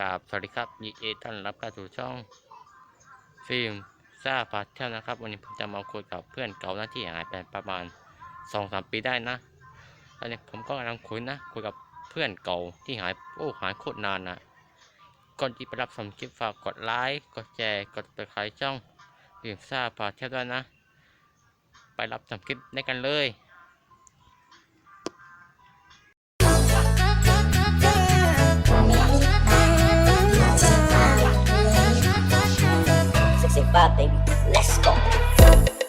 กราบสวัสดีครับยินดีต้อนรับเข้าสู่ช่อง ฟิล์มซ่าพาเที่ยวนะครับ วันนี้ผมจะมาคุยกับเพื่อนเก่านะที่หายไปประมาณสองสามปีได้นะตอนนี้ผมก็กำลังคุยนะคุยกับเพื่อนเก่าที่หายโอ้หายโคตรนานนะก่อนที่ไปรับชมคลิปฝากกดไลค์กดแชร์กดติดตามช่องฟิล์มซ่าพาเที่ยวด้วยนะ ไปรับชมคลิปในกันเลย Let's go.